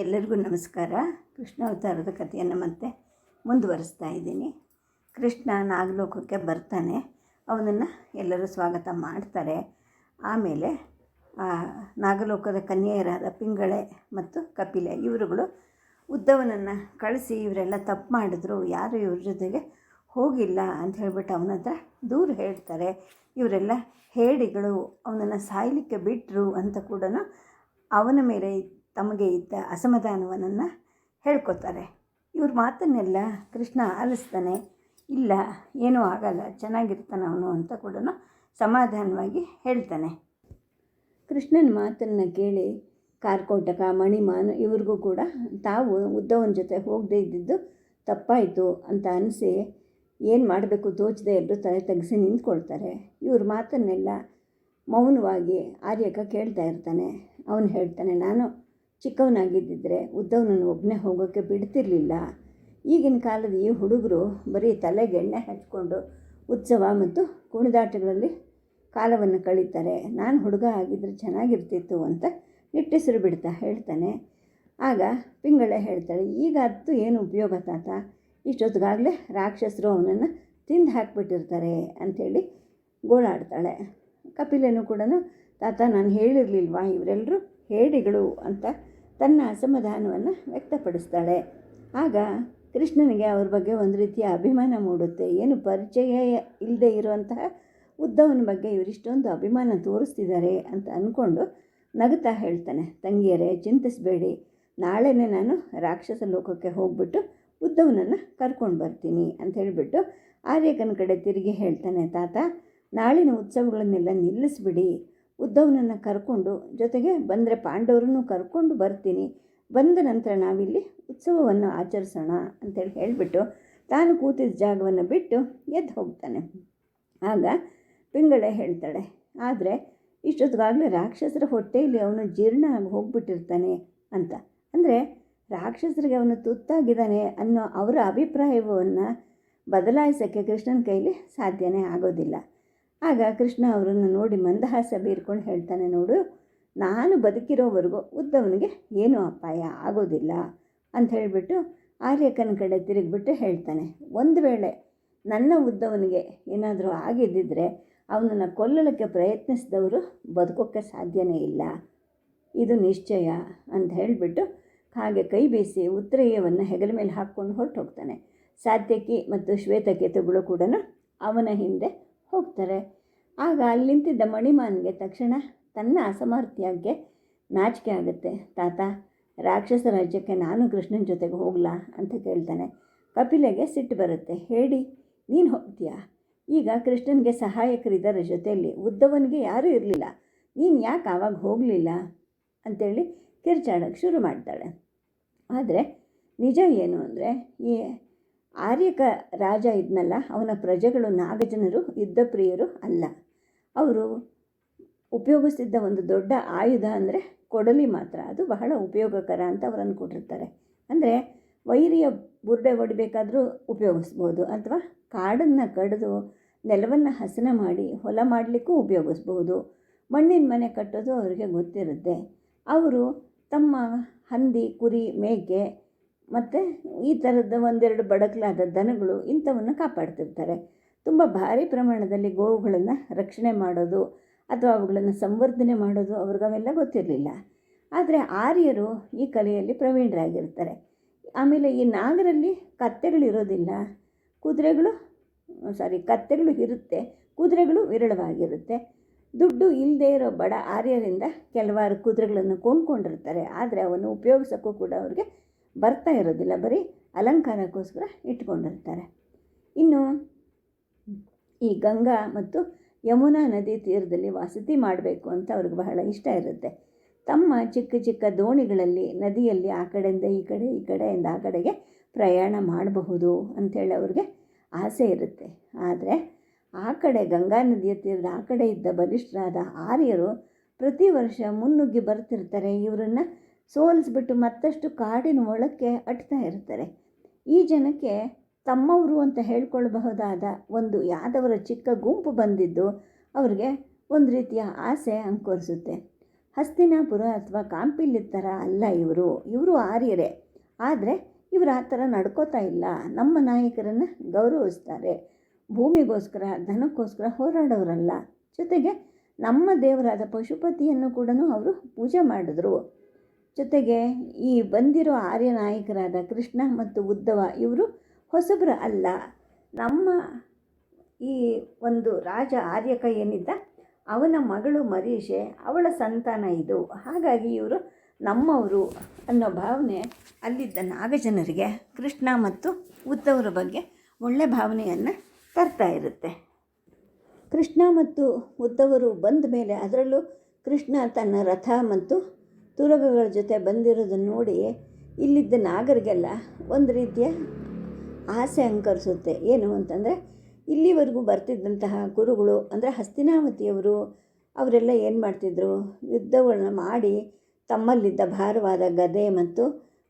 ಎಲ್ಲರಿಗೂ ನಮಸ್ಕಾರ. ಕೃಷ್ಣ ಅವತಾರದ ಕಥೆಯನ್ನು ಮತ್ತೆ ಮುಂದುವರಿಸ್ತಾ ಇದ್ದೀನಿ. ಕೃಷ್ಣ ನಾಗಲೋಕಕ್ಕೆ ಬರ್ತಾನೆ. ಅವನನ್ನು ಎಲ್ಲರೂ ಸ್ವಾಗತ ಮಾಡ್ತಾರೆ. ಆಮೇಲೆ ನಾಗಲೋಕದ ಕನ್ಯೆಯರಾದ ಪಿಂಗಳೆ ಮತ್ತು ಕಪಿಲೆ ಇವರುಗಳು ಉದ್ದವನನ್ನು ಕಳಿಸಿ ಇವರೆಲ್ಲ ತಪ್ಪು ಮಾಡಿದ್ರು, ಯಾರು ಇವ್ರ ಜೊತೆಗೆ ಹೋಗಿಲ್ಲ ಅಂತ ಹೇಳಿಬಿಟ್ಟು ಅವನ ಹತ್ರ ದೂರು ಹೇಳ್ತಾರೆ. ಇವರೆಲ್ಲ ಹೇಡಿಗಳು ಅವನನ್ನು ಸಾಯಲಿಕ್ಕೆ ಬಿಟ್ಟರು ಅಂತ ಕೂಡ ಅವನ ಮೇಲೆ ತಮಗೆ ಇದ್ದ ಅಸಮಾಧಾನವನ್ನು ಹೇಳ್ಕೊತಾರೆ. ಇವ್ರ ಮಾತನ್ನೆಲ್ಲ ಕೃಷ್ಣ ಆಲಿಸ್ತಾನೆ, ಇಲ್ಲ, ಏನೂ ಆಗಲ್ಲ, ಚೆನ್ನಾಗಿರ್ತಾನೆ ಅವನು ಅಂತ ಕೂಡ ಸಮಾಧಾನವಾಗಿ ಹೇಳ್ತಾನೆ. ಕೃಷ್ಣನ ಮಾತನ್ನು ಕೇಳಿ ಕಾರ್ಕೋಟಕ, ಮಣಿಮಾನ್, ಇವ್ರಿಗೂ ಕೂಡ ತಾವು ಉದ್ದವನ ಜೊತೆ ಹೋಗದೇ ಇದ್ದಿದ್ದು ತಪ್ಪಾಯಿತು ಅಂತ ಅನಿಸಿ ಏನು ಮಾಡಬೇಕು ತೋಚದೆ ಎಲ್ಲರೂ ತಲೆ ತೆಗೆಸಿ ನಿಂತ್ಕೊಳ್ತಾರೆ. ಇವ್ರ ಮಾತನ್ನೆಲ್ಲ ಮೌನವಾಗಿ ಆರ್ಯಕ ಕೇಳ್ತಾ ಇರ್ತಾನೆ. ಅವನು ಹೇಳ್ತಾನೆ, ನಾನು ಚಿಕ್ಕವನಾಗಿದ್ದಿದ್ರೆ ಉದ್ದವನನ್ನು ಒಬ್ಬನೇ ಹೋಗೋಕ್ಕೆ ಬಿಡ್ತಿರಲಿಲ್ಲ. ಈಗಿನ ಕಾಲದ ಈ ಹುಡುಗರು ಬರೀ ತಲೆಗೆ ಎಣ್ಣೆ ಹಚ್ಕೊಂಡು ಉತ್ಸವ ಮತ್ತು ಕುಣಿದಾಟಗಳಲ್ಲಿ ಕಾಲವನ್ನು ಕಳೀತಾರೆ. ನಾನು ಹುಡುಗ ಆಗಿದ್ದರೆ ಚೆನ್ನಾಗಿರ್ತಿತ್ತು ಅಂತ ನಿಟ್ಟೆಸರು ಬಿಡ್ತಾ ಹೇಳ್ತಾನೆ. ಆಗ ಪಿಂಗಳೆ ಹೇಳ್ತಾಳೆ, ಈಗ ಅದು ಏನು ಉಪಯೋಗ ತಾತ? ಇಷ್ಟೊತ್ತಿಗಾಗಲೇ ರಾಕ್ಷಸರು ಅವನನ್ನು ತಿಂದು ಹಾಕ್ಬಿಟ್ಟಿರ್ತಾರೆ ಅಂಥೇಳಿ ಗೋಳಾಡ್ತಾಳೆ. ಕಪಿಲೆನೂ ಕೂಡ ತಾತ, ನಾನು ಹೇಳಿರಲಿಲ್ವಾ? ಇವರೆಲ್ಲರೂ ಹೇಡಿಗಳು ಅಂತ ತನ್ನ ಅಸಮಾಧಾನವನ್ನು ವ್ಯಕ್ತಪಡಿಸ್ತಾಳೆ. ಆಗ ಕೃಷ್ಣನಿಗೆ ಅವ್ರ ಬಗ್ಗೆ ಒಂದು ರೀತಿಯ ಅಭಿಮಾನ ಮೂಡುತ್ತೆ. ಏನು ಪರಿಚಯ ಇಲ್ಲದೆ ಇರುವಂತಹ ಉದ್ದವನ ಬಗ್ಗೆ ಇವರಿಷ್ಟೊಂದು ಅಭಿಮಾನ ತೋರಿಸ್ತಿದ್ದಾರೆ ಅಂತ ಅಂದ್ಕೊಂಡು ನಗುತ್ತಾ ಹೇಳ್ತಾನೆ, ತಂಗಿಯರೇ, ಚಿಂತಿಸಬೇಡಿ. ನಾಳೆನೇ ನಾನು ರಾಕ್ಷಸ ಲೋಕಕ್ಕೆ ಹೋಗ್ಬಿಟ್ಟು ಉದ್ದವನನ್ನು ಕರ್ಕೊಂಡು ಬರ್ತೀನಿ ಅಂತ ಹೇಳಿಬಿಟ್ಟು ಆರ್ಯಕನ ಕಡೆ ತಿರುಗಿ ಹೇಳ್ತಾನೆ, ತಾತ, ನಾಳಿನ ಉತ್ಸವಗಳನ್ನೆಲ್ಲ ನಿಲ್ಲಿಸ್ಬಿಡಿ. ಉದ್ದವನನ್ನು ಕರ್ಕೊಂಡು ಜೊತೆಗೆ ಬಂದರೆ ಪಾಂಡವರನ್ನು ಕರ್ಕೊಂಡು ಬರ್ತೀನಿ. ಬಂದ ನಂತರ ನಾವಿಲ್ಲಿ ಉತ್ಸವವನ್ನು ಆಚರಿಸೋಣ ಅಂತೇಳಿ ಹೇಳಿಬಿಟ್ಟು ತಾನು ಕೂತಿದ್ದ ಜಾಗವನ್ನು ಬಿಟ್ಟು ಎದ್ದು ಹೋಗ್ತಾನೆ. ಆಗ ಪಿಂಗಳೆ ಹೇಳ್ತಾಳೆ, ಆದರೆ ಇಷ್ಟೊತ್ತಿಗಾಗಲೇ ರಾಕ್ಷಸರ ಹೊಟ್ಟೆಯಲ್ಲಿ ಅವನು ಜೀರ್ಣ ಆಗಿ ಹೋಗ್ಬಿಟ್ಟಿರ್ತಾನೆ ಅಂತ. ಅಂದರೆ ರಾಕ್ಷಸರಿಗೆ ಅವನು ತುತ್ತಾಗಿದ್ದಾನೆ ಅನ್ನೋ ಅವರ ಅಭಿಪ್ರಾಯವನ್ನು ಬದಲಾಯಿಸೋಕ್ಕೆ ಕೃಷ್ಣನ ಕೈಲಿ ಸಾಧ್ಯನೇ ಆಗೋದಿಲ್ಲ. ಆಗ ಕೃಷ್ಣ ಅವರನ್ನು ನೋಡಿ ಮಂದಹಾಸ ಬೀರ್ಕೊಂಡು ಹೇಳ್ತಾನೆ, ನೋಡು, ನಾನು ಬದುಕಿರೋವರೆಗೂ ಉದ್ದವನಿಗೆ ಏನೂ ಅಪಾಯ ಆಗೋದಿಲ್ಲ ಅಂತ ಹೇಳಿಬಿಟ್ಟು ಆರ್ಯಕನ ಕಡೆ ತಿರುಗಿಬಿಟ್ಟು ಹೇಳ್ತಾನೆ. ಒಂದು ವೇಳೆ ನನ್ನ ಉದ್ದವನಿಗೆ ಏನಾದರೂ ಆಗಿದ್ದಿದ್ರೆ ಅವನನ್ನು ಕೊಲ್ಲಲಿಕ್ಕೆ ಪ್ರಯತ್ನಿಸಿದವರು ಬದುಕೋಕ್ಕೆ ಸಾಧ್ಯನೇ ಇಲ್ಲ. ಇದು ನಿಶ್ಚಯ ಅಂತ ಹೇಳಿಬಿಟ್ಟು ಹಾಗೆ ಕೈ ಬೀಸಿ ಉತ್ತರೇಯವನ್ನು ಹೆಗಲ ಮೇಲೆ ಹಾಕ್ಕೊಂಡು ಹೊರಟು ಹೋಗ್ತಾನೆ ಸಾತ್ಯಕಿ ಮತ್ತು ಶ್ವೇತಕೇತುಗಳು ಕೂಡ ಅವನ ಹಿಂದೆ ಹೋಗ್ತಾರೆ. ಆಗ ಅಲ್ಲಿಂತಿದ್ದ ಮಣಿಮಾನ್ಗೆ ತಕ್ಷಣ ತನ್ನ ಅಸಮರ್ಥ್ಯಕ್ಕೆ ನಾಚಿಕೆ ಆಗುತ್ತೆ. ತಾತ, ರಾಕ್ಷಸ ರಾಜ್ಯಕ್ಕೆ ನಾನು ಕೃಷ್ಣನ ಜೊತೆಗೆ ಹೋಗಲಾ ಅಂತ ಕೇಳ್ತಾನೆ. ಕಪಿಲೆಗೆ ಸಿಟ್ಟು ಬರುತ್ತೆ. ಹೇಳಿ, ನೀನು ಹೋಗ್ತೀಯಾ? ಈಗ ಕೃಷ್ಣನಿಗೆ ಸಹಾಯಕರಿದ್ದಾರೆ ಜೊತೆಯಲ್ಲಿ ಉದ್ದವನಿಗೆ ಯಾರೂ ಇರಲಿಲ್ಲ. ನೀನು ಯಾಕೆ ಆವಾಗ ಹೋಗಲಿಲ್ಲ? ಅಂಥೇಳಿ ಕಿರ್ಚಾಡೋಕ್ಕೆ ಶುರು ಮಾಡ್ತಾಳೆ. ಆದರೆ ನಿಜ ಏನು ಅಂದರೆ, ಈ ಆರ್ಯಕ ರಾಜ ಇದ್ನಲ್ಲ, ಅವನ ಪ್ರಜೆಗಳು ನಾಗಜನರು, ಯುದ್ಧ ಪ್ರಿಯರು ಅಲ್ಲ. ಅವರು ಉಪಯೋಗಿಸ್ತಿದ್ದ ಒಂದು ದೊಡ್ಡ ಆಯುಧ ಅಂದರೆ ಕೊಡಲಿ ಮಾತ್ರ. ಅದು ಬಹಳ ಉಪಯೋಗಕರ ಅಂತ ಅವರು ಅಂದ್ಕೊಂಡಿರ್ತಾರೆ ಅಂದರೆ ವೈರಿಯ ಬುರ್ಡೆ ಹೊಡಿಬೇಕಾದರೂ ಉಪಯೋಗಿಸ್ಬೋದು, ಅಥವಾ ಕಾಡನ್ನು ಕಡಿದು ನೆಲವನ್ನು ಹಸನ ಮಾಡಿ ಹೊಲ ಮಾಡಲಿಕ್ಕೂ ಉಪಯೋಗಿಸ್ಬೋದು. ಮಣ್ಣಿನ ಮನೆ ಕಟ್ಟೋದು ಅವರಿಗೆ ಗೊತ್ತಿರುತ್ತೆ. ಅವರು ತಮ್ಮ ಹಂದಿ, ಕುರಿ, ಮೇಕೆ ಮತ್ತು ಈ ಥರದ ಒಂದೆರಡು ಬಡಕಲಾದ ದನಗಳು ಇಂಥವನ್ನು ಕಾಪಾಡ್ತಿರ್ತಾರೆ. ತುಂಬ ಭಾರಿ ಪ್ರಮಾಣದಲ್ಲಿ ಗೋವುಗಳನ್ನು ರಕ್ಷಣೆ ಮಾಡೋದು ಅಥವಾ ಅವುಗಳನ್ನು ಸಂವರ್ಧನೆ ಮಾಡೋದು ಅವ್ರಿಗವೆಲ್ಲ ಗೊತ್ತಿರಲಿಲ್ಲ. ಆದರೆ ಆರ್ಯರು ಈ ಕಲೆಯಲ್ಲಿ ಪ್ರವೀಣರಾಗಿರ್ತಾರೆ. ಆಮೇಲೆ ಈ ನಾಗರಲ್ಲಿ ಕತ್ತೆಗಳಿರೋದಿಲ್ಲ. ಕುದುರೆಗಳು ಸಾರಿ ಕತ್ತೆಗಳು ಇರುತ್ತೆ. ಕುದುರೆಗಳು ವಿರಳವಾಗಿರುತ್ತೆ. ದುಡ್ಡು ಇಲ್ಲದೇ ಇರೋ ಬಡ ಆರ್ಯರಿಂದ ಕೆಲವಾರು ಕುದುರೆಗಳನ್ನು ಕೊಂಡ್ಕೊಂಡಿರ್ತಾರೆ. ಆದರೆ ಅವನ್ನು ಉಪಯೋಗಿಸೋಕ್ಕೂ ಕೂಡ ಅವ್ರಿಗೆ ಬರ್ತಾ ಇರೋದಿಲ್ಲ, ಬರೀ ಅಲಂಕಾರಕ್ಕೋಸ್ಕರ ಇಟ್ಕೊಂಡಿರ್ತಾರೆ. ಇನ್ನು ಈ ಗಂಗಾ ಮತ್ತು ಯಮುನಾ ನದಿ ತೀರದಲ್ಲಿ ವಸತಿ ಮಾಡಬೇಕು ಅಂತ ಅವ್ರಿಗೆ ಬಹಳ ಇಷ್ಟ ಇರುತ್ತೆ. ತಮ್ಮ ಚಿಕ್ಕ ಚಿಕ್ಕ ದೋಣಿಗಳಲ್ಲಿ, ನದಿಯಲ್ಲಿ ಆ ಕಡೆಯಿಂದ ಈ ಕಡೆ, ಈ ಕಡೆಯಿಂದ ಆ ಕಡೆಗೆ ಪ್ರಯಾಣ ಮಾಡಬಹುದು ಅಂಥೇಳಿ ಅವ್ರಿಗೆ ಆಸೆ ಇರುತ್ತೆ. ಆದರೆ ಆ ಕಡೆ ಗಂಗಾ ನದಿಯ ತೀರದ ಆ ಕಡೆ ಇದ್ದ ಬಲಿಷ್ಠರಾದ ಆರ್ಯರು ಪ್ರತಿ ವರ್ಷ ಮುನ್ನುಗ್ಗಿ ಬರ್ತಿರ್ತಾರೆ. ಇವರನ್ನು ಸೋಲಿಸ್ಬಿಟ್ಟು ಮತ್ತಷ್ಟು ಕಾಡಿನ ಒಳಕ್ಕೆ ಅಟ್ತಾ ಇರ್ತಾರೆ. ಈ ಜನಕ್ಕೆ ತಮ್ಮವರು ಅಂತ ಹೇಳ್ಕೊಳ್ಬಹುದಾದ ಒಂದು ಯಾದವರ ಚಿಕ್ಕ ಗುಂಪು ಬಂದಿದ್ದು ಅವ್ರಿಗೆ ಒಂದು ರೀತಿಯ ಆಸೆ ಅಂಕುರಿಸುತ್ತೆ. ಹಸ್ತಿನಾಪುರ ಅಥವಾ ಕಾಂಪಿಲ್ಲಿ ಥರ ಅಲ್ಲ ಇವರು. ಇವರು ಆರ್ಯರೇ. ಆದರೆ ಇವರು ಆ ಥರ ನಡ್ಕೋತಾ ಇಲ್ಲ. ನಮ್ಮ ನಾಯಕರನ್ನು ಗೌರವಿಸ್ತಾರೆ. ಭೂಮಿಗೋಸ್ಕರ, ಧನಕ್ಕೋಸ್ಕರ ಹೋರಾಡೋರಲ್ಲ. ಜೊತೆಗೆ ನಮ್ಮ ದೇವರಾದ ಪಶುಪತಿಯನ್ನು ಕೂಡ ಅವರು ಪೂಜೆ ಮಾಡಿದ್ರು. ಜೊತೆಗೆ ಈ ಬಂದಿರೋ ಆರ್ಯ ನಾಯಕರಾದ ಕೃಷ್ಣ ಮತ್ತು ಉದ್ದವ ಇವರು ಹೊಸಬರು ಅಲ್ಲ. ನಮ್ಮ ಈ ಒಂದು ರಾಜ ಆರ್ಯಕ ಏನಿದ್ದ? ಅವನ ಮಗಳು ಮರೀಷೆ ಅವಳ ಸಂತಾನ ಇದು. ಹಾಗಾಗಿ ಇವರು ನಮ್ಮವರು ಅನ್ನೋ ಭಾವನೆ ಅಲ್ಲಿದ್ದ ನಾಗಜನರಿಗೆ ಕೃಷ್ಣ ಮತ್ತು ಉದ್ದವರ ಬಗ್ಗೆ ಒಳ್ಳೆ ಭಾವನೆಯನ್ನು ತರ್ತಾ ಇರುತ್ತೆ. ಕೃಷ್ಣ ಮತ್ತು ಉದ್ಧವರು ಬಂದ ಮೇಲೆ ಅದರಲ್ಲೂ ಕೃಷ್ಣ ತನ್ನ ರಥ ಮತ್ತು ತುರಗಗಳ ಜೊತೆ ಬಂದಿರೋದನ್ನು ನೋಡಿ ಇಲ್ಲಿದ್ದ ನಾಗರಿಗೆಲ್ಲ ಒಂದು ರೀತಿಯ ಆಸೆ ಅಂಕರಿಸುತ್ತೆ. ಏನು ಅಂತಂದರೆ, ಇಲ್ಲಿವರೆಗೂ ಬರ್ತಿದ್ದಂತಹ ಗುರುಗಳು, ಅಂದರೆ ಹಸ್ತಿನಾವತಿಯವರು, ಅವರೆಲ್ಲ ಏನು ಮಾಡ್ತಿದ್ರು? ಯುದ್ಧಗಳನ್ನ ಮಾಡಿ ತಮ್ಮಲ್ಲಿದ್ದ ಭಾರವಾದ ಗದೆ ಮತ್ತು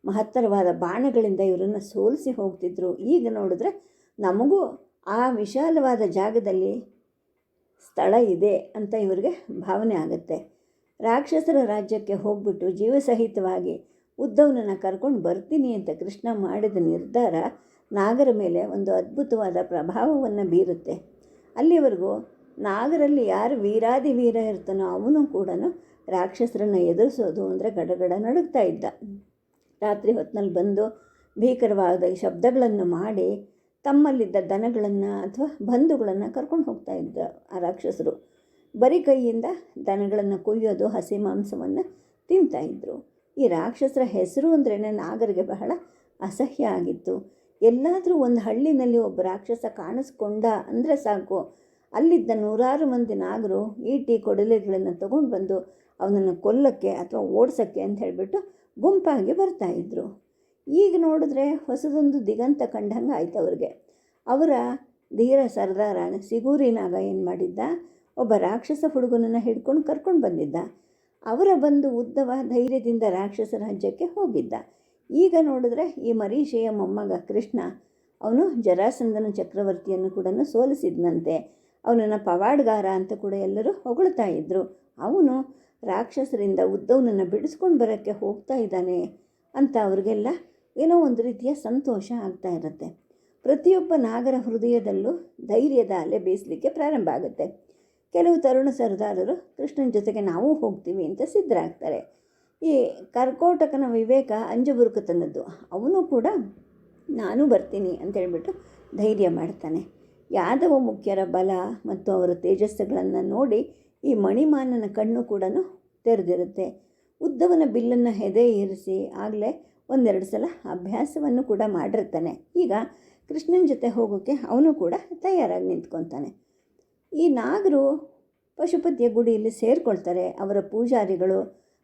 ಮಹತ್ತರವಾದ ಬಾಣಗಳಿಂದ ಇವರನ್ನು ಸೋಲಿಸಿ ಹೋಗ್ತಿದ್ರು. ಈಗ ನೋಡಿದ್ರೆ ನಮಗೂ ಆ ವಿಶಾಲವಾದ ಜಾಗದಲ್ಲಿ ಸ್ಥಳ ಇದೆ ಅಂತ ಇವರಿಗೆ ಭಾವನೆ ಆಗುತ್ತೆ. ರಾಕ್ಷಸರ ರಾಜ್ಯಕ್ಕೆ ಹೋಗ್ಬಿಟ್ಟು ಜೀವಸಹಿತವಾಗಿ ಉದ್ದವನನ್ನು ಕರ್ಕೊಂಡು ಬರ್ತೀನಿ ಅಂತ ಕೃಷ್ಣ ಮಾಡಿದ ನಿರ್ಧಾರ ನಾಗರ ಮೇಲೆ ಒಂದು ಅದ್ಭುತವಾದ ಪ್ರಭಾವವನ್ನು ಬೀರುತ್ತೆ. ಅಲ್ಲಿವರೆಗೂ ನಾಗರಲ್ಲಿ ಯಾರು ವೀರಾದಿ ವೀರ ಇರ್ತಾನೋ ಅವನು ಕೂಡ ರಾಕ್ಷಸರನ್ನು ಎದುರಿಸೋದು ಅಂದರೆ ಗಡಗಡ ನಡುಗ್ತಾ ಇದ್ದ. ರಾತ್ರಿ ಹೊತ್ತಿನಲ್ಲಿ ಬಂದು ಭೀಕರವಾದ ಶಬ್ದಗಳನ್ನು ಮಾಡಿ ತಮ್ಮಲ್ಲಿದ್ದ ದನಗಳನ್ನು ಅಥವಾ ಬಂಧುಗಳನ್ನು ಕರ್ಕೊಂಡು ಹೋಗ್ತಾ ಇದ್ದ ಆ ರಾಕ್ಷಸರು. ಬರೀ ಕೈಯಿಂದ ದನಗಳನ್ನು ಕೊಯ್ಯೋದು, ಹಸಿ ಮಾಂಸವನ್ನು ತಿಂತಾಯಿದ್ರು ಈ ರಾಕ್ಷಸರ ಹೆಸರು ಅಂದ್ರೇ ನಾಗರಿಗೆ ಬಹಳ ಅಸಹ್ಯ ಆಗಿತ್ತು. ಎಲ್ಲಾದರೂ ಒಂದು ಹಳ್ಳಿನಲ್ಲಿ ಒಬ್ಬ ರಾಕ್ಷಸ ಕಾಣಿಸ್ಕೊಂಡ ಅಂದರೆ ಸಾಕು. ಅಲ್ಲಿದ್ದ ನೂರಾರು ಮಂದಿ ನಾಗರು ಈಟಿ ಕೊಡಲೆಗಳನ್ನು ತಗೊಂಡು ಬಂದು ಅವನನ್ನು ಕೊಲ್ಲಕ್ಕೆ ಅಥವಾ ಓಡಿಸೋಕ್ಕೆ ಅಂತ ಹೇಳಿಬಿಟ್ಟು ಗುಂಪಾಗಿ ಬರ್ತಾಯಿದ್ರು ಈಗ ನೋಡಿದ್ರೆ ಹೊಸದೊಂದು ದಿಗಂತ ಕಂಡಂಗೆ ಆಯ್ತು ಅವ್ರಿಗೆ. ಅವರ ಧೀರ ಸರ್ದಾರ ಸಿಗೂರಿನಾಗ ಏನು ಮಾಡಿದ್ದ? ಒಬ್ಬ ರಾಕ್ಷಸ ಹುಡುಗನನ್ನು ಹಿಡ್ಕೊಂಡು ಕರ್ಕೊಂಡು ಬಂದಿದ್ದ. ಅವರ ಬಂದು ಉದ್ದವ ಧೈರ್ಯದಿಂದ ರಾಕ್ಷಸ ರಾಜ್ಯಕ್ಕೆ ಹೋಗಿದ್ದ. ಈಗ ನೋಡಿದ್ರೆ ಈ ಮರೀಷೆಯ ಮೊಮ್ಮಗ ಕೃಷ್ಣ, ಅವನು ಜರಾಸಂದನ ಚಕ್ರವರ್ತಿಯನ್ನು ಕೂಡ ಸೋಲಿಸಿದ್ನಂತೆ. ಅವನನ್ನು ಪವಾಡ್ಗಾರ ಅಂತ ಕೂಡ ಎಲ್ಲರೂ ಹೊಗಳ್ತಾ ಇದ್ದರು ಅವನು ರಾಕ್ಷಸರಿಂದ ಉದ್ದವನನ್ನು ಬಿಡಿಸ್ಕೊಂಡು ಬರೋಕ್ಕೆ ಹೋಗ್ತಾ ಇದ್ದಾನೆ ಅಂತ ಅವ್ರಿಗೆಲ್ಲ ಏನೋ ಒಂದು ರೀತಿಯ ಸಂತೋಷ ಆಗ್ತಾ ಇರುತ್ತೆ. ಪ್ರತಿಯೊಬ್ಬ ನಾಗರ ಹೃದಯದಲ್ಲೂ ಧೈರ್ಯದ ಅಲೆ ಬೇಯಿಸಲಿಕ್ಕೆ ಪ್ರಾರಂಭ ಆಗುತ್ತೆ. ಕೆಲವು ತರುಣ ಸರ್ದಾರರು ಕೃಷ್ಣನ ಜೊತೆಗೆ ನಾವು ಹೋಗ್ತೀವಿ ಅಂತ ಸಿದ್ಧರಾಗ್ತಾರೆ. ಈ ಕರ್ಕೋಟಕನ ವಿವೇಕ ಅಂಜುಬುರುಕುತನದ್ದು ಅವನು ಕೂಡ ನಾನು ಬರ್ತೀನಿ ಅಂತೇಳ್ಬಿಟ್ಟು ಧೈರ್ಯ ಮಾಡ್ತಾನೆ. ಯಾದವ ಮುಖ್ಯರ ಬಲ ಮತ್ತು ಅವರ ತೇಜಸ್ಸುಗಳನ್ನು ನೋಡಿ ಈ ಮಣಿಮಾನನ ಕಣ್ಣು ಕೂಡ ತೆರೆದಿರುತ್ತೆ. ಉದ್ದವನ ಬಿಲ್ಲನ್ನು ಹೆದೆ ಏರಿಸಿ ಆಗಲೇ ಒಂದೆರಡು ಸಲ ಅಭ್ಯಾಸವನ್ನು ಕೂಡ ಮಾಡಿರ್ತಾನೆ. ಈಗ ಕೃಷ್ಣನ ಜೊತೆ ಹೋಗೋಕ್ಕೆ ಅವನು ಕೂಡ ತಯಾರಾಗಿ ನಿಂತ್ಕೊತಾನೆ. ಈ ನಾಗರು ಪಶುಪತಿಯ ಗುಡಿಯಲ್ಲಿ ಸೇರಿಕೊಳ್ತಾರೆ. ಅವರ ಪೂಜಾರಿಗಳು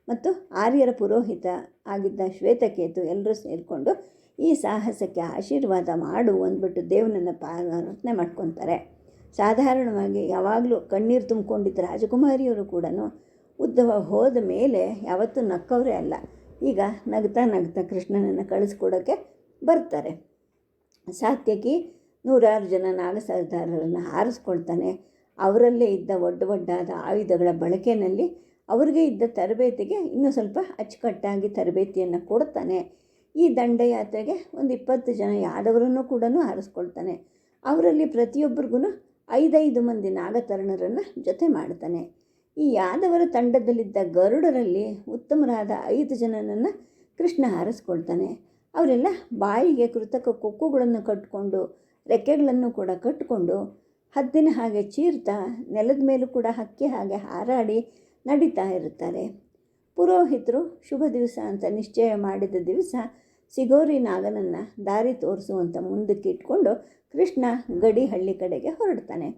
ಮತ್ತು ಆರ್ಯರ ಪುರೋಹಿತ ಆಗಿದ್ದ ಶ್ವೇತಕೇತು ಎಲ್ಲರೂ ಸೇರಿಕೊಂಡು ಈ ಸಾಹಸಕ್ಕೆ ಆಶೀರ್ವಾದ ಮಾಡು ಅಂದ್ಬಿಟ್ಟು ದೇವನನ್ನು ಪ್ರಾರ್ಥನೆ ಮಾಡ್ಕೊತಾರೆ. ಸಾಧಾರಣವಾಗಿ ಯಾವಾಗಲೂ ಕಣ್ಣೀರು ತುಂಬಿಕೊಂಡಿದ್ದ ರಾಜಕುಮಾರಿಯವರು ಕೂಡ ಉದ್ದವ ಹೋದ ಮೇಲೆ ಯಾವತ್ತೂ ನಕ್ಕವರೇ ಅಲ್ಲ. ಈಗ ನಗ್ತಾ ನಗ್ತಾ ಕೃಷ್ಣನನ್ನು ಕಳಿಸ್ಕೊಡೋಕ್ಕೆ ಬರ್ತಾರೆ. ಸಾತ್ಯಕಿ ನೂರಾರು ಜನ ನಾಗಸರ್ದಾರರನ್ನು ಹಾರಿಸ್ಕೊಳ್ತಾನೆ. ಅವರಲ್ಲೇ ಇದ್ದ ಒಡ್ಡ ಒಡ್ಡಾದ ಆಯುಧಗಳ ಬಳಕೆಯಲ್ಲಿ ಅವರಿಗೆ ಇದ್ದ ತರಬೇತಿಗೆ ಇನ್ನೂ ಸ್ವಲ್ಪ ಅಚ್ಚುಕಟ್ಟಾಗಿ ತರಬೇತಿಯನ್ನು ಕೊಡ್ತಾನೆ. ಈ ದಂಡಯಾತ್ರೆಗೆ ಒಂದು ಇಪ್ಪತ್ತು ಜನ ಯಾದವರನ್ನು ಕೂಡ ಆರಿಸ್ಕೊಳ್ತಾನೆ. ಅವರಲ್ಲಿ ಪ್ರತಿಯೊಬ್ಬರಿಗೂ ಐದೈದು ಮಂದಿ ನಾಗತರುಣರನ್ನು ಜೊತೆ ಮಾಡ್ತಾನೆ. ಈ ಯಾದವರ ತಂಡದಲ್ಲಿದ್ದ ಗರುಡರಲ್ಲಿ ಉತ್ತಮರಾದ ಐದು ಜನರನ್ನು ಕೃಷ್ಣ ಹಾರಿಸ್ಕೊಳ್ತಾನೆ ಅವರೆಲ್ಲ ಬಾಯಿಗೆ ಕೃತಕ ಕೊಕ್ಕುಗಳನ್ನು ಕಟ್ಟಿಕೊಂಡು ರೆಕ್ಕೆಗಳನ್ನು ಕೂಡ ಕಟ್ಟಿಕೊಂಡು ಹದ್ದಿನ ಹಾಗೆ ಚೀರ್ತಾ ನೆಲದ ಮೇಲೂ ಕೂಡ ಹಕ್ಕಿ ಹಾಗೆ ಹಾರಾಡಿ ನಡೀತಾ ಇರುತ್ತಾರೆ. ಪುರೋಹಿತರು ಶುಭ ದಿವಸ ಅಂತ ನಿಶ್ಚಯ ಮಾಡಿದ ದಿವಸ ಸಿಗೋರಿ ನಾಗನನ್ನು ದಾರಿ ತೋರಿಸುವಂತ ಮುಂದಕ್ಕೆ ಇಟ್ಕೊಂಡು ಕೃಷ್ಣ ಗಡಿ ಹಳ್ಳಿ ಕಡೆಗೆ ಹೊರಡ್ತಾನೆ.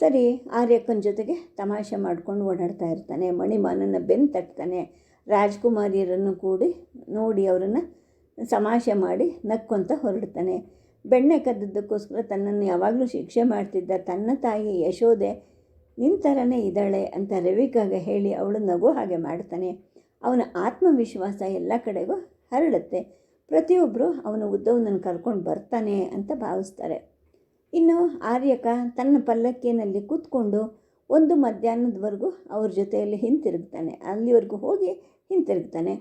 ಸರಿ, ಆರ್ಯಕ್ಕನ ಜೊತೆಗೆ ತಮಾಷೆ ಮಾಡ್ಕೊಂಡು ಓಡಾಡ್ತಾ ಇರ್ತಾನೆ. ಮಣಿಮಾನನ ಬೆನ್ನು ತಟ್ತಾನೆ. ರಾಜ್ಕುಮಾರಿಯರನ್ನು ಕೂಡಿ ನೋಡಿ ಅವರನ್ನು ತಮಾಷೆ ಮಾಡಿ ನಕ್ಕೊಂತ ಹೊರಡ್ತಾನೆ. ಬೆಣ್ಣೆ ಕದ್ದದ್ದಕ್ಕೋಸ್ಕರ ತನ್ನನ್ನು ಯಾವಾಗಲೂ ಶಿಕ್ಷೆ ಮಾಡ್ತಿದ್ದ ತನ್ನ ತಾಯಿ ಯಶೋದೆ ನಿನ್ನ ಥರನೇ ಇದ್ದಾಳೆ ಅಂತ ರವಿಕಾಗ ಹೇಳಿ ಅವಳು ನಗು ಹಾಗೆ ಮಾಡ್ತಾನೆ. ಅವನ ಆತ್ಮವಿಶ್ವಾಸ ಎಲ್ಲ ಕಡೆಗೂ ಹರಡುತ್ತೆ. ಪ್ರತಿಯೊಬ್ಬರು ಅವನ ಉದ್ದವನನ್ನು ಕರ್ಕೊಂಡು ಬರ್ತಾನೆ ಅಂತ ಭಾವಿಸ್ತಾರೆ. ಇನ್ನು ಆರ್ಯಕ ತನ್ನ ಪಲ್ಲಕ್ಕಿನಲ್ಲಿ ಕೂತ್ಕೊಂಡು ಒಂದು ಮಧ್ಯಾಹ್ನದವರೆಗೂ ಅವ್ರ ಜೊತೆಯಲ್ಲಿ ಹಿಂತಿರುಗ್ತಾನೆ. ಅಲ್ಲಿವರೆಗೂ ಹೋಗಿ ಹಿಂತಿರುಗ್ತಾನೆ.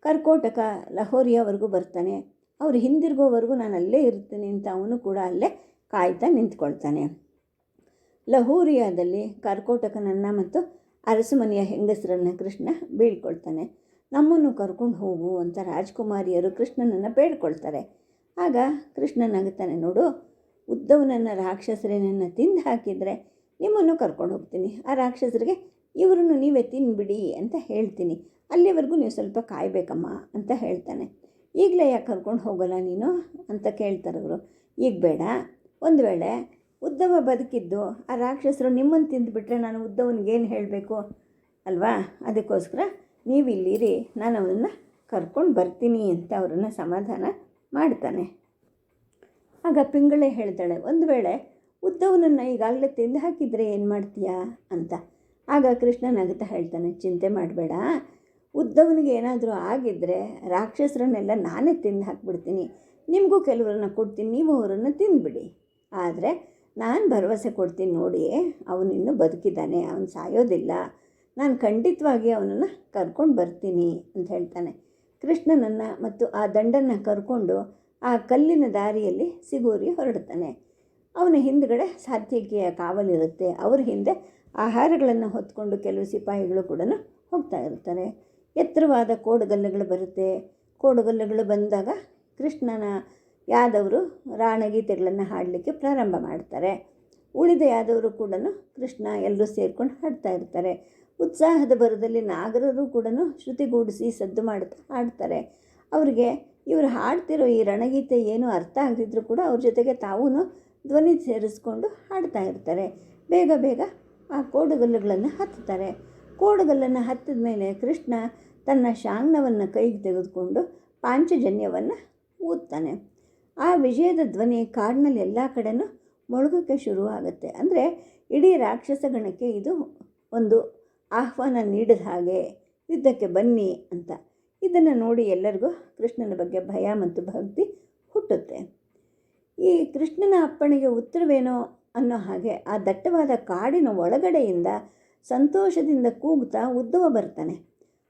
ಕರ್ಕೋಟಕ ಲಹೋರಿಯವರೆಗೂ ಬರ್ತಾನೆ. ಅವ್ರು ಹಿಂದಿರುಗೋವರೆಗೂ ನಾನು ಅಲ್ಲೇ ಇರ್ತೀನಿ ಅಂತ ಅವನು ಕೂಡ ಅಲ್ಲೇ ಕಾಯ್ತಾ ನಿಂತ್ಕೊಳ್ತಾನೆ. ಲಹೋರಿಯಾದಲ್ಲಿ ಕರ್ಕೋಟಕನನ್ನು ಮತ್ತು ಅರಸುಮನೆಯ ಹೆಂಗಸರನ್ನು ಕೃಷ್ಣ ಬೀಳ್ಕೊಳ್ತಾನೆ. ನಮ್ಮನ್ನು ಕರ್ಕೊಂಡು ಹೋಗು ಅಂತ ರಾಜ್ಕುಮಾರಿಯರು ಕೃಷ್ಣನನ್ನು ಬೇಡ್ಕೊಳ್ತಾರೆ. ಆಗ ಕೃಷ್ಣ ನಗುತ್ತಾನೆ ನೋಡು, ಉದ್ದವನನ್ನು ರಾಕ್ಷಸರೇನನ್ನು ತಿಂದು ಹಾಕಿದರೆ ನಿಮ್ಮನ್ನು ಕರ್ಕೊಂಡು ಹೋಗ್ತೀನಿ. ಆ ರಾಕ್ಷಸರಿಗೆ ಇವರನ್ನು ನೀವೇ ತಿನ್ಬಿಡಿ ಅಂತ ಹೇಳ್ತೀನಿ. ಅಲ್ಲಿವರೆಗೂ ನೀವು ಸ್ವಲ್ಪ ಕಾಯಬೇಕಮ್ಮ, ಅಂತ ಹೇಳ್ತಾನೆ. ಈಗಲೇ ಯಾಕೆ ಕರ್ಕೊಂಡು ಹೋಗೋಲ್ಲ ನೀನು ಅಂತ ಕೇಳ್ತಾರೆ ಅವರು ಈಗ ಬೇಡ, ಒಂದು ವೇಳೆ ಉದ್ದವ ಬದುಕಿದ್ದು ಆ ರಾಕ್ಷಸರು ನಿಮ್ಮನ್ನು ತಿಂದುಬಿಟ್ರೆ ನಾನು ಉದ್ದವನಿಗೇನು ಹೇಳಬೇಕು ಅಲ್ವಾ? ಅದಕ್ಕೋಸ್ಕರ ನೀವು ಇಲ್ಲಿರಿ, ನಾನು ಅವನನ್ನು ಕರ್ಕೊಂಡು ಬರ್ತೀನಿ ಅಂತ ಅವರನ್ನು ಸಮಾಧಾನ ಮಾಡ್ತಾನೆ. ಆಗ ಪಿಂಗಳೆ ಹೇಳ್ತಾಳೆ, ಒಂದು ವೇಳೆ ಉದ್ದವನನ್ನು ಈಗಾಗಲೇ ತಿಂದು ಹಾಕಿದರೆ ಏನು ಮಾಡ್ತೀಯಾ ಅಂತ. ಆಗ ಕೃಷ್ಣ ನಗುತ್ತಾ ಹೇಳ್ತಾನೆ, ಚಿಂತೆ ಮಾಡಬೇಡ ಉದ್ದವನಿಗೆ ಏನಾದರೂ ಆಗಿದ್ದರೆ ರಾಕ್ಷಸರನ್ನೆಲ್ಲ ನಾನೇ ತಿಂದು ಹಾಕ್ಬಿಡ್ತೀನಿ. ನಿಮಗೂ ಕೆಲವರನ್ನ ಕೊಡ್ತೀನಿ, ನೀವು ಅವರನ್ನು ತಿಂದುಬಿಡಿ. ಆದರೆ ನಾನು ಭರವಸೆ ಕೊಡ್ತೀನಿ ನೋಡಿ ಅವನಿನ್ನೂ ಬದುಕಿದ್ದಾನೆ, ಅವನು ಸಾಯೋದಿಲ್ಲ. ನಾನು ಖಂಡಿತವಾಗಿ ಅವನನ್ನು ಕರ್ಕೊಂಡು ಬರ್ತೀನಿ ಅಂತ ಹೇಳ್ತಾನೆ. ಕೃಷ್ಣನನ್ನು ಮತ್ತು ಆ ದಂಡನ್ನು ಕರ್ಕೊಂಡು ಆ ಕಲ್ಲಿನ ದಾರಿಯಲ್ಲಿ ಸಿಗೂರಿ ಹೊರಡ್ತಾನೆ. ಅವನ ಹಿಂದ್ಗಡೆ ಸಾತ್ವಿಕೆಯ ಕಾವಲಿರುತ್ತೆ ಅವ್ರ ಹಿಂದೆ ಆಹಾರಗಳನ್ನು ಹೊತ್ಕೊಂಡು ಕೆಲವು ಸಿಪಾಯಿಗಳು ಕೂಡ ಹೋಗ್ತಾ ಇರ್ತಾರೆ. ಎತ್ತರವಾದ ಕೋಡುಗಲ್ಲುಗಳು ಬರುತ್ತೆ. ಕೋಡುಗಲ್ಲುಗಳು ಬಂದಾಗ ಕೃಷ್ಣನ ಯಾದವರು ರಾಣಗೀತೆಗಳನ್ನು ಹಾಡಲಿಕ್ಕೆ ಪ್ರಾರಂಭ ಮಾಡ್ತಾರೆ. ಉಳಿದ ಯಾದವರು ಕೂಡ ಕೃಷ್ಣ ಎಲ್ಲರೂ ಸೇರಿಕೊಂಡು ಹಾಡ್ತಾ ಇರ್ತಾರೆ. ಉತ್ಸಾಹದ ಬರದಲ್ಲಿ ನಾಗರರು ಕೂಡ ಶ್ರುತಿಗೂಡಿಸಿ ಸದ್ದು ಮಾಡ್ತಾ ಹಾಡ್ತಾರೆ. ಅವರಿಗೆ ಇವರು ಹಾಡ್ತಿರೋ ಈ ರಣಗೀತೆ ಏನು ಅರ್ಥ ಆಗದಿದ್ದರೂ ಕೂಡ ಅವ್ರ ಜೊತೆಗೆ ತಾವೂ ಧ್ವನಿ ಸೇರಿಸ್ಕೊಂಡು ಹಾಡ್ತಾ ಇರ್ತಾರೆ. ಬೇಗ ಬೇಗ ಆ ಕೋಡುಗಲ್ಲುಗಳನ್ನು ಹತ್ತುತ್ತಾರೆ. ಕೋಡುಗಲ್ಲನ್ನು ಹತ್ತಿದ ಮೇಲೆ ಕೃಷ್ಣ ತನ್ನ ಶಾಂಗ್ನವನ್ನು ಕೈಗೆ ತೆಗೆದುಕೊಂಡು ಪಾಂಚಜನ್ಯವನ್ನು ಊದ್ತಾನೆ. ಆ ವಿಜಯದ ಧ್ವನಿ ಕಾಡಿನಲ್ಲಿ ಎಲ್ಲ ಕಡೆನೂ ಮೊಳಗೋಕ್ಕೆ ಶುರುವಾಗುತ್ತೆ. ಅಂದರೆ ಇಡೀ ರಾಕ್ಷಸ ಗಣಕ್ಕೆ ಇದು ಒಂದು ಆಹ್ವಾನ ನೀಡಿದ ಹಾಗೆ ಯುದ್ಧಕ್ಕೆ ಬನ್ನಿ ಅಂತ. ಇದನ್ನು ನೋಡಿ ಎಲ್ಲರಿಗೂ ಕೃಷ್ಣನ ಬಗ್ಗೆ ಭಯ ಮತ್ತು ಭಕ್ತಿ ಹುಟ್ಟುತ್ತೆ. ಈ ಕೃಷ್ಣನ ಅಪ್ಪಣೆಗೆ ಉತ್ತರವೇನೋ ಅನ್ನೋ ಹಾಗೆ ಆ ದಟ್ಟವಾದ ಕಾಡಿನ ಒಳಗಡೆಯಿಂದ ಸಂತೋಷದಿಂದ ಕೂಗ್ತಾ ಉದ್ದವ ಬರ್ತಾನೆ.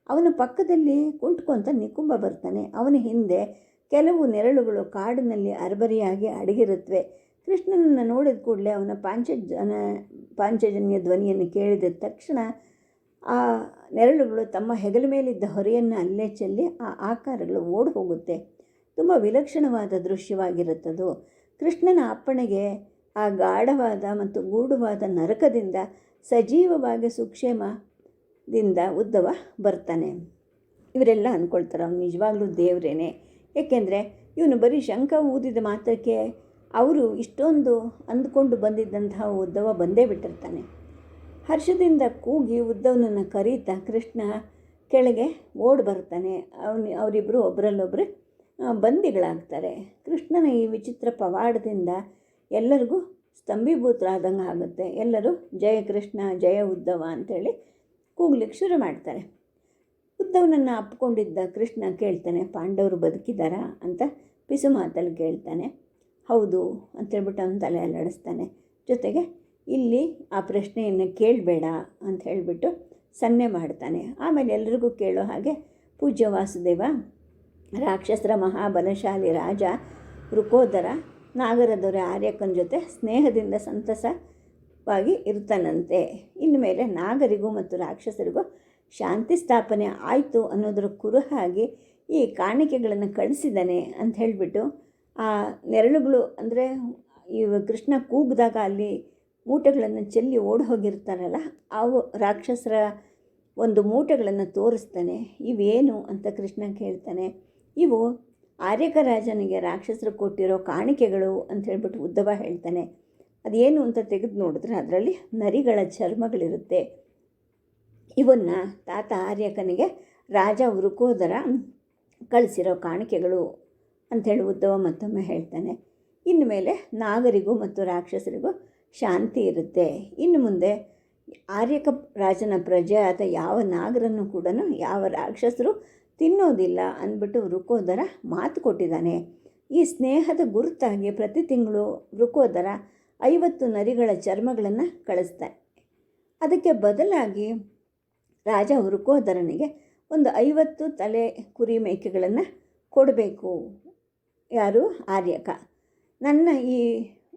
ಅವನ ಪಕ್ಕದಲ್ಲಿ ಕುಂಟ್ಕೊಂತ ನಿಕುಂಬ ಬರ್ತಾನೆ. ಅವನ ಹಿಂದೆ ಕೆಲವು ನೆರಳುಗಳು ಕಾಡಿನಲ್ಲಿ ಅರಬರಿಯಾಗಿ ಅಡಗಿರುತ್ತವೆ ಕೃಷ್ಣನನ್ನು ನೋಡಿದ ಕೂಡಲೇ ಅವನ ಪಾಂಚಜನ ಪಾಂಚಜನ್ಯ ಧ್ವನಿಯನ್ನು ಕೇಳಿದ ತಕ್ಷಣ ಆ ನೆರಳುಗಳು ತಮ್ಮ ಹೆಗಲ ಮೇಲಿದ್ದ ಹೊರೆಯನ್ನು ಅಲ್ಲೇ ಚೆಲ್ಲಿ ಆ ಆಕಾರಗಳು ಓಡಿ ಹೋಗುತ್ತೆ ತುಂಬ ವಿಲಕ್ಷಣವಾದ ದೃಶ್ಯವಾಗಿರುತ್ತದು. ಕೃಷ್ಣನ ಅಪ್ಪಣೆಗೆ ಆ ಗಾಢವಾದ ಮತ್ತು ಗೂಢವಾದ ನರಕದಿಂದ ಸಜೀವವಾಗಿ ಸುಕ್ಷೇಮದಿಂದ ಉದ್ದವ ಬರ್ತಾನೆ. ಇವರೆಲ್ಲ ಅಂದ್ಕೊಳ್ತಾರೆ, ಅವನು ನಿಜವಾಗ್ಲೂ ದೇವ್ರೇನೆ. ಏಕೆಂದರೆ ಇವನು ಬರೀ ಶಂಖ ಊದಿದ ಮಾತ್ರಕ್ಕೆ ಅವರು ಇಷ್ಟೊಂದು ಅಂದ್ಕೊಂಡು ಬಂದಿದ್ದಂತಹ ಉದ್ದವ ಬಂದೇ ಬಿಟ್ಟಿರ್ತಾನೆ. ಹರ್ಷದಿಂದ ಕೂಗಿ ಉದ್ದವನನ್ನು ಕರೀತಾ ಕೃಷ್ಣ ಕೆಳಗೆ ಓಡಿ ಬರ್ತಾನೆ. ಅವನು ಅವರಿಬ್ಬರು ಒಬ್ಬರಲ್ಲೊಬ್ಬರು ಬಂದಿಗಳಾಗ್ತಾರೆ. ಕೃಷ್ಣನ ಈ ವಿಚಿತ್ರ ಪವಾಡದಿಂದ ಎಲ್ಲರಿಗೂ ಸ್ತಂಭೀಭೂತರಾದಂಗೆ ಆಗುತ್ತೆ. ಎಲ್ಲರೂ ಜಯ ಕೃಷ್ಣ, ಜಯ ಉದ್ದವ ಅಂಥೇಳಿ ಕೂಗ್ಲಿಕ್ಕೆ ಶುರು ಮಾಡ್ತಾರೆ. ಉದ್ಧವನನ್ನು ಅಪ್ಕೊಂಡಿದ್ದ ಕೃಷ್ಣ ಕೇಳ್ತಾನೆ, ಪಾಂಡವರು ಬದುಕಿದ್ದಾರಾ ಅಂತ ಪಿಸು ಮಾತಲ್ಲಿ ಕೇಳ್ತಾನೆ. ಹೌದು ಅಂತೇಳ್ಬಿಟ್ಟು ಅವನ ತಲೆ ಅಲ್ಲಾಡಿಸ್ತಾನೆ. ಜೊತೆಗೆ ಇಲ್ಲಿ ಆ ಪ್ರಶ್ನೆಯನ್ನು ಕೇಳಬೇಡ ಅಂತ ಹೇಳಿಬಿಟ್ಟು ಸನ್ನೆ ಮಾಡ್ತಾನೆ. ಆಮೇಲೆ ಎಲ್ರಿಗೂ ಕೇಳೋ ಹಾಗೆ ಪೂಜ್ಯ ವಾಸುದೇವ, ರಾಕ್ಷಸರ ಮಹಾಬಲಶಾಲಿ ರಾಜ ವೃಕೋದರ ನಾಗರದೊರೆ ಆರ್ಯಕನ ಜೊತೆ ಸ್ನೇಹದಿಂದ ಸಂತಸವಾಗಿ ಇರ್ತಾನಂತೆ ಮೇಲೆ ನಾಗರಿಗೂ ಮತ್ತು ರಾಕ್ಷಸರಿಗೂ ಶಾಂತಿ ಸ್ಥಾಪನೆ ಆಯಿತು ಅನ್ನೋದರ ಕುರುಹಾಗಿ ಈ ಕಾಣಿಕೆಗಳನ್ನು ಕಳಿಸಿದ್ದಾನೆ ಅಂತ ಹೇಳಿಬಿಟ್ಟು ಆ ನೆರಳುಗಳು ಅಂದರೆ ಈ ಕೃಷ್ಣ ಕೂಗಿದಾಗ ಅಲ್ಲಿ ಮೂಟೆಗಳನ್ನು ಚೆಲ್ಲಿ ಓಡಿ ಹೋಗಿರ್ತಾರಲ್ಲ ಅವು ರಾಕ್ಷಸರ ಒಂದು ಮೂಟೆಗಳನ್ನು ತೋರಿಸ್ತಾನೆ. ಇವೇನು ಅಂತ ಕೃಷ್ಣ ಕೇಳ್ತಾನೆ. ಇವು ಆರ್ಯಕ ರಾಜನಿಗೆ ರಾಕ್ಷಸರು ಕೊಟ್ಟಿರೋ ಕಾಣಿಕೆಗಳು ಅಂತ ಹೇಳ್ಬಿಟ್ಟು ಉದ್ದವ ಹೇಳ್ತಾನೆ. ಅದೇನು ಅಂತ ತೆಗೆದು ನೋಡಿದ್ರೆ ಅದರಲ್ಲಿ ನರಿಗಳ ಚರ್ಮಗಳಿರುತ್ತೆ. ಇವನ್ನು ತಾತ ಆರ್ಯಕನಿಗೆ ರಾಜ ವೃಕೋದರ ಕಳಿಸಿರೋ ಕಾಣಿಕೆಗಳು ಅಂಥೇಳಿ ಉದ್ದವ ಮತ್ತೊಮ್ಮೆ ಹೇಳ್ತಾನೆ. ಇನ್ನು ಮೇಲೆ ನಾಗರಿಗೂ ಮತ್ತು ರಾಕ್ಷಸರಿಗೂ ಶಾಂತಿ ಇರುತ್ತೆ. ಇನ್ನು ಮುಂದೆ ಆರ್ಯಕ ರಾಜನ ಪ್ರಜೆ ಆದ ಯಾವ ನಾಗರನ್ನು ಕೂಡ ಯಾವ ರಾಕ್ಷಸರು ತಿನ್ನೋದಿಲ್ಲ ಅಂದ್ಬಿಟ್ಟು ವೃಕೋದರ ಮಾತು ಕೊಟ್ಟಿದ್ದಾನೆ. ಈ ಸ್ನೇಹದ ಗುರುತಾಗಿ ಪ್ರತಿ ತಿಂಗಳು ವೃಕೋದರ ಐವತ್ತು ನರಿಗಳ ಚರ್ಮಗಳನ್ನು ಕಳಿಸ್ತಾನೆ ಅದಕ್ಕೆ ಬದಲಾಗಿ ರಾಜ ವೃಕೋದರನಿಗೆ ಒಂದು ಐವತ್ತು ತಲೆ ಕುರಿ ಮೇಕೆಗಳನ್ನು ಕೊಡಬೇಕು. ಯಾರು? ಆರ್ಯಕ. ನನ್ನ ಈ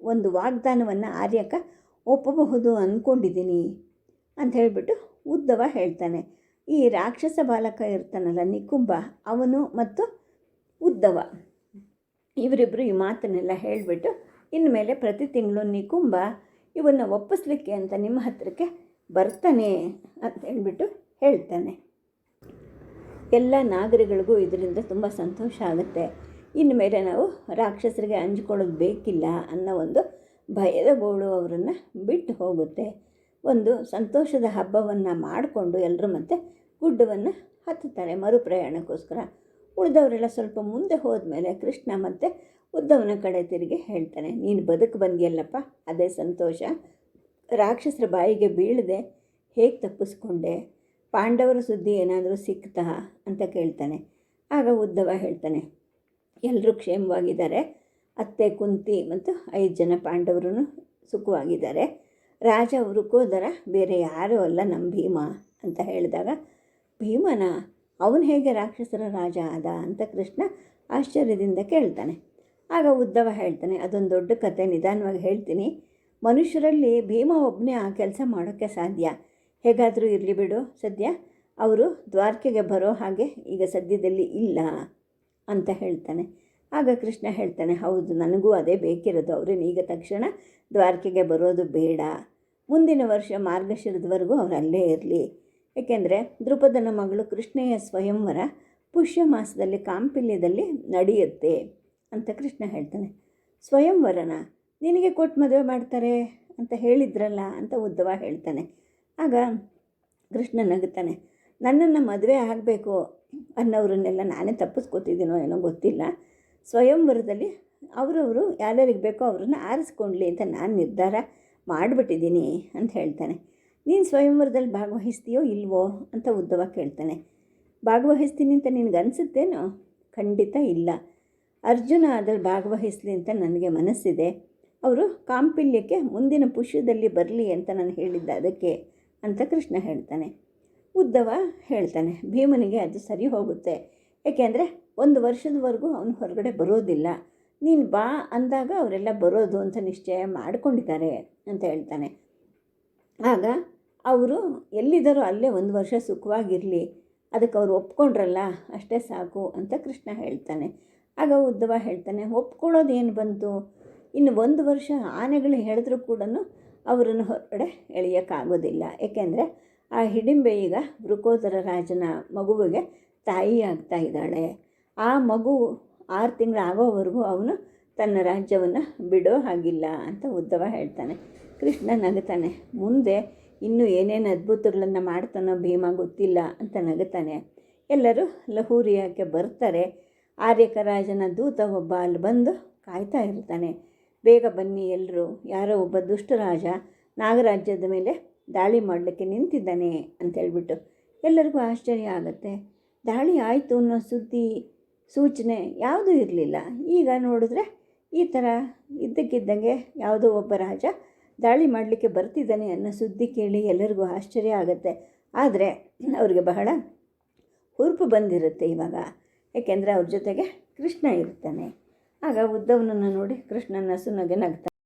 ಒಂದು ವಾಗ್ದಾನವನ್ನು ಆರ್ಯಕ ಒಪ್ಪಬಹುದು ಅಂದ್ಕೊಂಡಿದ್ದೀನಿ ಅಂತ ಹೇಳಿಬಿಟ್ಟು ಉದ್ದವ ಹೇಳ್ತಾನೆ. ಈ ರಾಕ್ಷಸ ಬಾಲಕ ಇರ್ತಾನಲ್ಲ ನಿಕುಂಬ ಅವನು ಮತ್ತು ಉದ್ದವ. ಇವರಿಬ್ಬರು ಈ ಮಾತನ್ನೆಲ್ಲ ಹೇಳಿಬಿಟ್ಟು ಇನ್ಮೇಲೆ ಪ್ರತಿ ತಿಂಗಳು ನಿಕುಂಬ ಇವನ್ನು ಒಪ್ಪಿಸ್ಲಿಕ್ಕೆ ಅಂತ ನಿಮ್ಮ ಹತ್ರಕ್ಕೆ ಬರ್ತಾನೆ ಅಂತ ಹೇಳಿಬಿಟ್ಟು ಹೇಳ್ತಾನೆ. ಎಲ್ಲ ನಾಗರಿಗಳಿಗೂ ಇದರಿಂದ ತುಂಬ ಸಂತೋಷ ಆಗುತ್ತೆ. ಇನ್ಮೇಲೆ ನಾವು ರಾಕ್ಷಸರಿಗೆ ಅಂಜಿಕೊಳ್ಳೋದು ಬೇಕಿಲ್ಲ ಅನ್ನೋ ಒಂದು ಭಯದ ಗೋಳು ಅವರನ್ನು ಬಿಟ್ಟು ಹೋಗುತ್ತೆ. ಒಂದು ಸಂತೋಷದ ಹಬ್ಬವನ್ನು ಮಾಡಿಕೊಂಡು ಎಲ್ಲರೂ ಮತ್ತೆ ಗುಡ್ಡವನ್ನು ಹತ್ತುತ್ತಾರೆ ಮರುಪ್ರಯಾಣಕ್ಕೋಸ್ಕರ. ಉಳಿದವರೆಲ್ಲ ಸ್ವಲ್ಪ ಮುಂದೆ ಹೋದ್ಮೇಲೆ ಕೃಷ್ಣ ಮತ್ತೆ ಉದ್ದವನ ಕಡೆ ತಿರುಗಿ ಹೇಳ್ತಾನೆ, ನೀನು ಬದುಕು ಬಂದಿಯಲ್ಲಪ್ಪ, ಅದೇ ಸಂತೋಷ. ರಾಕ್ಷಸರ ಬಾಯಿಗೆ ಬೀಳದೆ ಹೇಗೆ ತಪ್ಪಿಸ್ಕೊಂಡೆ? ಪಾಂಡವರ ಸುದ್ದಿ ಏನಾದರೂ ಸಿಕ್ತಾ? ಅಂತ ಕೇಳ್ತಾನೆ. ಆಗ ಉದ್ದವ ಹೇಳ್ತಾನೆ ಎಲ್ಲರೂ ಕ್ಷೇಮವಾಗಿದ್ದಾರೆ. ಅತ್ತೆ, ಕುಂತಿ ಮತ್ತು ಐದು ಜನ ಪಾಂಡವರು ಸುಖವಾಗಿದ್ದಾರೆ. ರಾಜ ವೃಕೋದರ ಬೇರೆ ಯಾರೂ ಅಲ್ಲ ನಮ್ಮ ಭೀಮ ಅಂತ ಹೇಳಿದಾಗ, ಭೀಮನ ಅವನು ಹೇಗೆ ರಾಕ್ಷಸರ ರಾಜ ಆದ ಅಂತ ಕೃಷ್ಣ ಆಶ್ಚರ್ಯದಿಂದ ಕೇಳ್ತಾನೆ. ಆಗ ಉದ್ದವ ಹೇಳ್ತಾನೆ, ಅದೊಂದು ದೊಡ್ಡ ಕತೆ, ನಿಧಾನವಾಗಿ ಹೇಳ್ತೀನಿ. ಮನುಷ್ಯರಲ್ಲಿ ಭೀಮ ಒಬ್ಬನೇ ಆ ಕೆಲಸ ಮಾಡೋಕ್ಕೆ ಸಾಧ್ಯ? ಹೇಗಾದರೂ ಇರಲಿ ಬಿಡು ಸದ್ಯ. ಅವರು ದ್ವಾರಕೆಗೆ ಬರೋ ಹಾಗೆ ಈಗ ಸದ್ಯದಲ್ಲಿ ಇಲ್ಲ ಅಂತ ಹೇಳ್ತಾನೆ. ಆಗ ಕೃಷ್ಣ ಹೇಳ್ತಾನೆ, ಹೌದು, ನನಗೂ ಅದೇ ಬೇಕಿರೋದು. ಅವ್ರೇನು ಈಗ ತಕ್ಷಣ ದ್ವಾರಕೆಗೆ ಬರೋದು ಬೇಡ. ಮುಂದಿನ ವರ್ಷ ಮಾರ್ಗಶಿರದವರೆಗೂ ಅವರು ಅಲ್ಲೇ ಇರಲಿ. ಏಕೆಂದರೆ ದ್ರುಪದನ ಮಗಳು ಕೃಷ್ಣೆಯ ಸ್ವಯಂವರ ಪುಷ್ಯ ಮಾಸದಲ್ಲಿ ಕಾಂಪಿಲ್ಯದಲ್ಲಿ ನಡೆಯುತ್ತೆ ಅಂತ ಕೃಷ್ಣ ಹೇಳ್ತಾನೆ. ಸ್ವಯಂವರನ ನಿನಗೆ ಕೊಟ್ಟು ಮದುವೆ ಮಾಡ್ತಾರೆ ಅಂತ ಹೇಳಿದ್ರಲ್ಲ ಅಂತ ಉದ್ದವ ಹೇಳ್ತಾನೆ. ಆಗ ಕೃಷ್ಣ ನಗುತ್ತಾನೆ ನನ್ನನ್ನು ಮದುವೆ ಆಗಬೇಕು ಅನ್ನೋರನ್ನೆಲ್ಲ ನಾನೇ ತಪ್ಪಿಸ್ಕೋತಿದ್ದೀನೋ ಏನೋ ಗೊತ್ತಿಲ್ಲ. ಸ್ವಯಂವರದಲ್ಲಿ ಅವರವರು ಯಾರ್ಯಾರಿಗೆ ಬೇಕೋ ಅವ್ರನ್ನ ಆರಿಸ್ಕೊಂಡ್ಲಿ ಅಂತ ನಾನು ನಿರ್ಧಾರ. ಮಾಡಿಬಿಟ್ಟಿದ್ದೀನಿ ಅಂತ ಹೇಳ್ತಾನೆ. ನೀನು ಸ್ವಯಂವರದಲ್ಲಿ ಭಾಗವಹಿಸ್ತೀಯೋ ಇಲ್ವೋ ಅಂತ ಉದ್ದವ ಕೇಳ್ತಾನೆ. ಭಾಗವಹಿಸ್ತೀನಿ ಅಂತ ನಿನಗೆ ಅನಿಸುತ್ತೇನೋ? ಖಂಡಿತ ಇಲ್ಲ. ಅರ್ಜುನ ಅದರಲ್ಲಿ ಭಾಗವಹಿಸಲಿ ಅಂತ ನನಗೆ ಮನಸ್ಸಿದೆ. ಅವರು ಕಾಂಪಿಲ್ಯಕ್ಕೆ ಮುಂದಿನ ಪುಷ್ಯದಲ್ಲಿ ಬರಲಿ ಅಂತ ನಾನು ಹೇಳಿದ್ದ ಅದಕ್ಕೆ ಅಂತ ಕೃಷ್ಣ ಹೇಳ್ತಾನೆ. ಉದ್ದವ ಹೇಳ್ತಾನೆ, ಭೀಮನಿಗೆ ಅದು ಸರಿ ಹೋಗುತ್ತೆ. ಏಕೆಂದರೆ ಒಂದು ವರ್ಷದವರೆಗೂ ಅವನು ಹೊರಗಡೆ ಬರೋದಿಲ್ಲ. ನೀನು ಬಾ ಅಂದಾಗ ಅವರೆಲ್ಲ ಬರೋದು ಅಂತ ನಿಶ್ಚಯ ಮಾಡಿಕೊಂಡಿದ್ದಾರೆ ಅಂತ ಹೇಳ್ತಾನೆ. ಆಗ ಅವರು ಎಲ್ಲಿದ್ದಾರೋ ಅಲ್ಲೇ ಒಂದು ವರ್ಷ ಸುಖವಾಗಿರಲಿ, ಅದಕ್ಕೆ ಅವರು ಒಪ್ಕೊಂಡ್ರಲ್ಲ, ಅಷ್ಟೇ ಸಾಕು ಅಂತ ಕೃಷ್ಣ ಹೇಳ್ತಾನೆ. ಆಗ ಉದ್ದವ ಹೇಳ್ತಾನೆ, ಒಪ್ಕೊಳ್ಳೋದು ಏನು ಬಂತು? ಇನ್ನು ಒಂದು ವರ್ಷ ಆನೆಗಳು ಹೇಳಿದ್ರು ಕೂಡ ಅವರನ್ನು ಹೊರಗಡೆ ಎಳೆಯೋಕ್ಕಾಗೋದಿಲ್ಲ. ಏಕೆಂದರೆ ಆ ಹಿಡಿಂಬೆ ಈಗ ವೃಕೋದರ ರಾಜನ ಮಗುವಿಗೆ ತಾಯಿ ಆಗ್ತಾ ಇದ್ದಾಳೆ. ಆ ಮಗು ಆರು ತಿಂಗಳು ಆಗೋವರೆಗೂ ಅವನು ತನ್ನ ರಾಜ್ಯವನ್ನು ಬಿಡೋ ಹಾಗಿಲ್ಲ ಅಂತ ಉದ್ದವ ಹೇಳ್ತಾನೆ. ಕೃಷ್ಣ ನಗುತ್ತಾನೆ ಮುಂದೆ ಇನ್ನೂ ಏನೇನು ಅದ್ಭುತಗಳನ್ನು ಮಾಡ್ತಾನೋ ಭೀಮ ಗೊತ್ತಿಲ್ಲ ಅಂತ ನಗುತ್ತಾನೆ ಎಲ್ಲರೂ ಲಹೂರಿಯಾಕ್ಕೆ ಬರ್ತಾರೆ. ಆರ್ಯಕ ರಾಜನ ದೂತ ಒಬ್ಬ ಅಲ್ಲಿ ಬಂದು ಕಾಯ್ತಾ ಇರ್ತಾನೆ. ಬೇಗ ಬನ್ನಿ ಎಲ್ಲರೂ ಯಾರೋ ಒಬ್ಬ ದುಷ್ಟರಾಜ ನಾಗರಾಜ್ಯದ ಮೇಲೆ ದಾಳಿ ಮಾಡಲಿಕ್ಕೆ ನಿಂತಿದ್ದಾನೆ ಅಂತ ಹೇಳ್ಬಿಟ್ಟು ಎಲ್ಲರಿಗೂ ಆಶ್ಚರ್ಯ ಆಗುತ್ತೆ. ದಾಳಿ ಆಯಿತು ಅನ್ನೋ ಸುದ್ದಿ ಸೂಚನೆ ಯಾವುದೂ ಇರಲಿಲ್ಲ. ಈಗ ನೋಡಿದ್ರೆ ಈ ಥರ ಇದ್ದಕ್ಕಿದ್ದಂಗೆ ಯಾವುದೋ ಒಬ್ಬ ರಾಜ ದಾಳಿ ಮಾಡಲಿಕ್ಕೆ ಬರ್ತಿದ್ದಾನೆ ಅನ್ನೋ ಸುದ್ದಿ ಕೇಳಿ ಎಲ್ಲರಿಗೂ ಆಶ್ಚರ್ಯ ಆಗುತ್ತೆ. ಆದರೆ ಅವರಿಗೆ ಬಹಳ ಹುರುಪು ಬಂದಿರುತ್ತೆ ಇವಾಗ. ಏಕೆಂದರೆ ಅವ್ರ ಜೊತೆಗೆ ಕೃಷ್ಣ ಇರ್ತಾನೆ. ಆಗ ಉದ್ದವನನ್ನು ನೋಡಿ ಕೃಷ್ಣನ ಸುನಗೆ ನಗ್ತಾನೆ